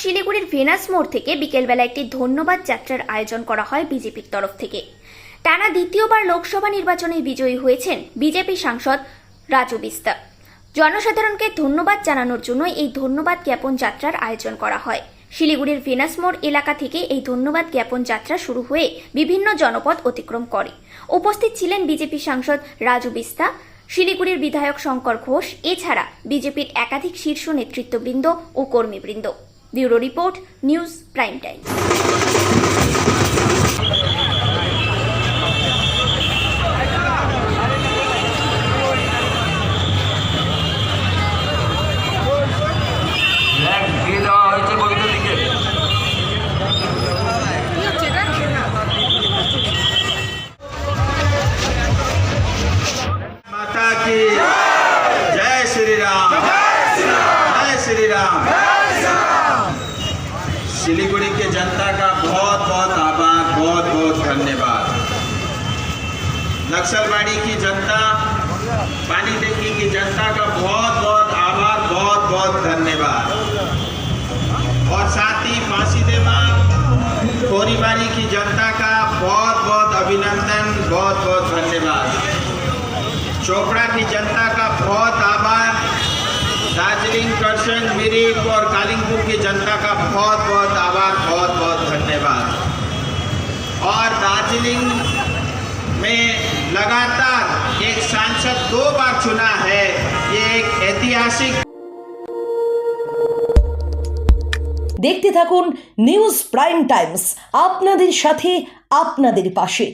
শিলিগুড়ির ভেনাস মোড় থেকে বিকেলবেলা একটি ধন্যবাদ যাত্রার আয়োজন করা হয় বিজেপির তরফ থেকে। টানা দ্বিতীয়বার লোকসভা নির্বাচনে বিজয়ী হয়েছেন বিজেপি সাংসদ রাজু বিস্তা। জনসাধারণকে ধন্যবাদ জানানোর জন্য এই ধন্যবাদ জ্ঞাপন যাত্রার আয়োজন করা হয়। শিলিগুড়ির ভেনাস মোড় এলাকা থেকে এই ধন্যবাদ জ্ঞাপন যাত্রা শুরু হয়ে বিভিন্ন জনপদ অতিক্রম করে। উপস্থিত ছিলেন বিজেপি সাংসদ রাজু বিস্তা, শিলিগুড়ির বিধায়ক শঙ্কর ঘোষ, এছাড়া বিজেপির একাধিক শীর্ষ নেতৃত্ববৃন্দ ও কর্মীবৃন্দ। Bureau report news prime time. Flag Siliguri के जनता का बहुत बहुत आभार, बहुत बहुत धन्यवाद। नक्सलवाड़ी की जनता, पानी टंकी की जनता का बहुत बहुत आभार, बहुत बहुत धन्यवाद। और साथ ही फांसी देवा खोरीबारी की जनता का बहुत बहुत अभिनंदन, बहुत बहुत धन्यवाद। चोपड़ा की जनता का बहुत आभार दार्जिलिंग करसन मिरिक और कालिंगपुर की जनता का बहुत बहुत आभार बहुत बहुत धन्यवाद और दार्जिलिंग में लगातार एक सांसद दो बार चुना है ये एक ऐतिहासिक দেখতে থাকুন নিউজ প্রাইম টাইমস আপনাদের সাথে আপনাদের পাশে